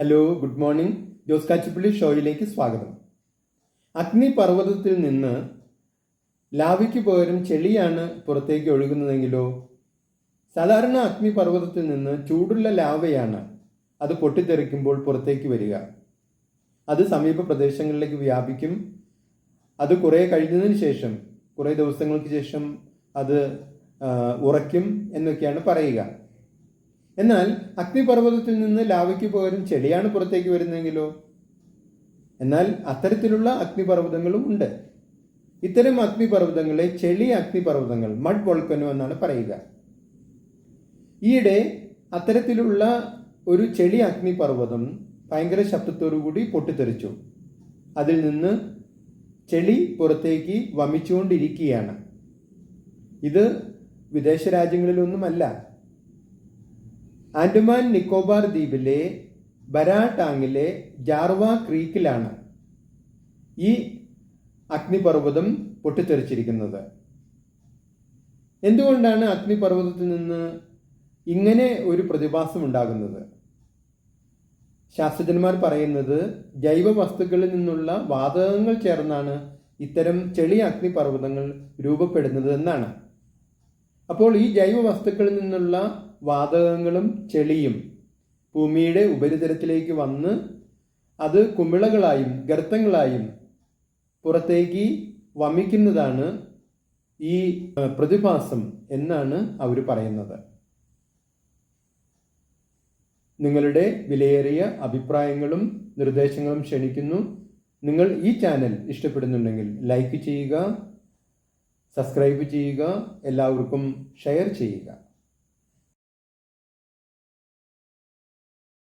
Hello good morning Jose Kachappilly ഷോയിലേക്ക് സ്വാഗതം. അഗ്നിപർവതത്തിൽ നിന്ന് ലാവയ്ക്ക് പകരം ചെളിയാണ് പുറത്തേക്ക് ഒഴുകുന്നതെങ്കിലോ? സാധാരണ അഗ്നിപർവതത്തിൽ നിന്ന് ചൂടുള്ള ലാവയാണ് അത് പൊട്ടിത്തെറിക്കുമ്പോൾ പുറത്തേക്ക് വരിക. അത് സമീപ പ്രദേശങ്ങളിലേക്ക് വ്യാപിക്കും. അത് കുറേ കഴിഞ്ഞതിന് ശേഷം കുറേ ദിവസങ്ങൾക്ക് ശേഷം അത് ഉറയ്ക്കും എന്നൊക്കെയാണ് പറയുക. എന്നാൽ അഗ്നിപർവതത്തിൽ നിന്ന് ലാവയ്ക്ക് പകരം ചെളിയാണ് പുറത്തേക്ക് വരുന്നതെങ്കിലോ? എന്നാൽ അത്തരത്തിലുള്ള അഗ്നിപർവതങ്ങളും ഉണ്ട്. ഇത്തരം അഗ്നിപർവതങ്ങളെ ചെളി അഗ്നിപർവതങ്ങൾ മഡ് വോൾക്കനോ എന്നാണ് പറയുക. ഈയിടെ അത്തരത്തിലുള്ള ഒരു ചെളി അഗ്നിപർവതം ഭയങ്കര ശബ്ദത്തോടു കൂടി പൊട്ടിത്തെറിച്ചു. അതിൽ നിന്ന് ചെളി പുറത്തേക്ക് വമിച്ചുകൊണ്ടിരിക്കുകയാണ്. ഇത് വിദേശ രാജ്യങ്ങളിലൊന്നുമല്ല. ആൻഡമാൻ നിക്കോബാർ ദ്വീപിലെ ബരാടാങ്ങിലെ ജാർവ ക്രീക്കിലാണ് ഈ അഗ്നിപർവതം പൊട്ടിത്തെറിച്ചിരിക്കുന്നത്. എന്തുകൊണ്ടാണ് അഗ്നിപർവതത്തിൽ നിന്ന് ഇങ്ങനെ ഒരു പ്രതിഭാസം ഉണ്ടാകുന്നത്? ശാസ്ത്രജ്ഞന്മാർ പറയുന്നത് ജൈവ വസ്തുക്കളിൽ നിന്നുള്ള വാതകങ്ങൾ ചേർന്നാണ് ഇത്തരം ചെളി അഗ്നിപർവതങ്ങൾ രൂപപ്പെടുന്നത് എന്നാണ്. അപ്പോൾ ഈ ജൈവ വസ്തുക്കളിൽ നിന്നുള്ള വാതകങ്ങളും ചെളിയും ഭൂമിയുടെ ഉപരിതലത്തിലേക്ക് വന്ന് അത് കുമിളകളായും ഗർത്തങ്ങളായും പുറത്തേക്ക് വമിക്കുന്നതാണ് ഈ പ്രതിഭാസം എന്നാണ് അവർ പറയുന്നത്. നിങ്ങളുടെ വിലയേറിയ അഭിപ്രായങ്ങളും നിർദ്ദേശങ്ങളും ക്ഷണിക്കുന്നു. നിങ്ങൾ ഈ ചാനൽ ഇഷ്ടപ്പെടുന്നുണ്ടെങ്കിൽ ലൈക്ക് ചെയ്യുക സബ്സ്ക്രൈബ് ചെയ്യുക എല്ലാവർക്കും ഷെയർ ചെയ്യുക.